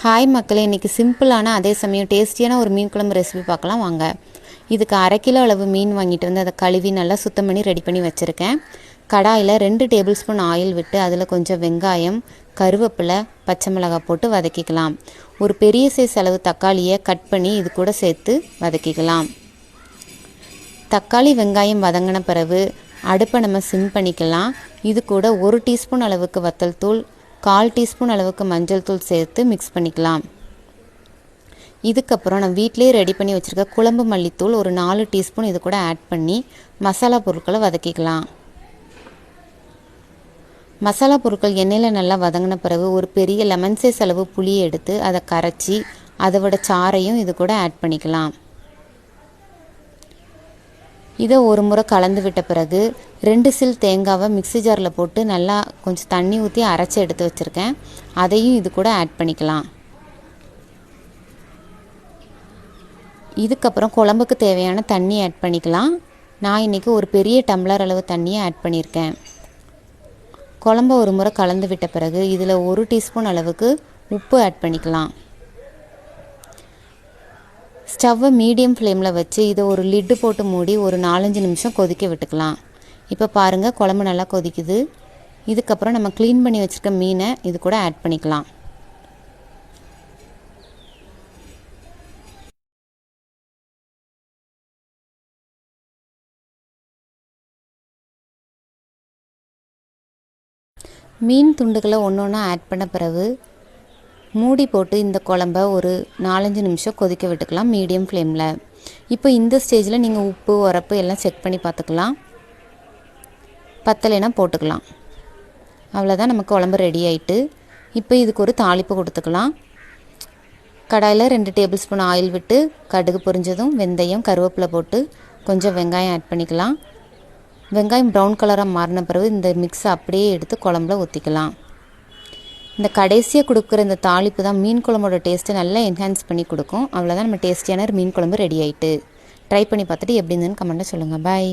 Hi மக்களே இன்றைக்கி சிம்பிளான அதே சமயம் டேஸ்டியான ஒரு மீன் குழம்பு ரெசிபி பார்க்கலாம். வாங்க. இதுக்கு அரை கிலோ அளவு மீன் வாங்கிட்டு வந்து அதை கழுவி நல்லா சுத்தம் பண்ணி ரெடி பண்ணி வச்சுருக்கேன். கடாயில் ரெண்டு டேபிள் ஸ்பூன் ஆயில் விட்டு அதில் கொஞ்சம் வெங்காயம் கருவேப்பிலை பச்சை மிளகாய் போட்டு வதக்கிக்கலாம். ஒரு பெரிய சைஸ் அளவு தக்காளியை கட் பண்ணி இது கூட சேர்த்து வதக்கிக்கலாம். தக்காளி வெங்காயம் வதங்கின பிறகு அடுப்பை நம்ம சிம் பண்ணிக்கலாம். இது கூட ஒரு டீஸ்பூன் அளவுக்கு வத்தல் தூள் கால் டீஸ்பூன் அளவுக்கு மஞ்சள் தூள் சேர்த்து மிக்ஸ் பண்ணிக்கலாம். இதுக்கப்புறம் நான் வீட்டிலேயே ரெடி பண்ணி வச்சுருக்க குழம்பு மல்லித்தூள் ஒரு நாலு டீஸ்பூன் இது கூட ஆட் பண்ணி மசாலா பொருட்களை வதக்கிக்கலாம். மசாலா பொருட்கள் எண்ணெயில் நல்லா வதங்கின பிறகு ஒரு பெரிய லெமன் சைஸ் அளவு புளியை எடுத்து அதை கரைச்சி அதோட சாறையும் இது கூட ஆட் பண்ணிக்கலாம். இதை ஒரு முறை கலந்து விட்ட பிறகு ரெண்டு சில் தேங்காவை மிக்சி ஜாரில் போட்டு நல்லா கொஞ்சம் தண்ணி ஊற்றி அரைச்சி எடுத்து வச்சுருக்கேன். அதையும் இது கூட ஆட் பண்ணிக்கலாம். இதுக்கப்புறம் குழம்புக்கு தேவையான தண்ணி ஆட் பண்ணிக்கலாம். நான் இன்றைக்கி ஒரு பெரிய டம்ளர் அளவு தண்ணியை ஆட் பண்ணியிருக்கேன் குழம்ப ஒரு முறை கலந்து விட்ட பிறகு இதில் ஒரு டீஸ்பூன் அளவுக்கு உப்பு ஆட் பண்ணிக்கலாம். ஸ்டவ்வை மீடியம் ஃப்ளேமில் வச்சு இதை ஒரு லிட்டு போட்டு மூடி ஒரு நாலஞ்சு நிமிஷம் கொதிக்க விட்டுக்கலாம். இப்போ பாருங்கள் குழம்பு நல்லா கொதிக்குது. இதுக்கப்புறம் நம்ம க்ளீன் பண்ணி வச்சுருக்க மீனை இது கூட ஆட் பண்ணிக்கலாம். மீன் துண்டுகளை ஒன்று ஒன்றா ஆட் பண்ண பிறகு மூடி போட்டு இந்த குழம்ப ஒரு நாலஞ்சு நிமிஷம் கொதிக்க விட்டுக்கலாம் மீடியம் ஃப்ளேமில். இப்போ இந்த ஸ்டேஜில் நீங்கள் உப்பு உரப்பு எல்லாம் செக் பண்ணி பார்த்துக்கலாம். பத்தலைனா போட்டுக்கலாம். அவ்வளோதான் நமக்கு குழம்பு ரெடி ஆயிட்டு இப்போ இதுக்கு ஒரு தாளிப்பு கொடுத்துக்கலாம். கடாயில் ரெண்டு டேபிள் ஸ்பூன் ஆயில் விட்டு கடுகு பொரிஞ்சதும் வெந்தயம் கருவேப்பிலை போட்டு கொஞ்சம் வெங்காயம் ஆட் பண்ணிக்கலாம். வெங்காயம் ப்ரௌன் கலராக மாறின பிறகு இந்த மிக்ஸை அப்படியே எடுத்து குழம்புல ஊற்றிக்கலாம் இந்த கடைசியாக கொடுக்குற இந்த தாளிப்பு தான் மீன் குழம்போட டேஸ்ட்டை நல்லா என்ஹான்ஸ் பண்ணி கொடுக்கும். அவ்வளோதான் நம்ம டேஸ்டியான மீன் குழம்பு ரெடி ஆயிட்டு. ட்ரை பண்ணி பார்த்துட்டு எப்படி இருந்ததுன்னு கமெண்ட்டில் சொல்லுங்கள் பாய்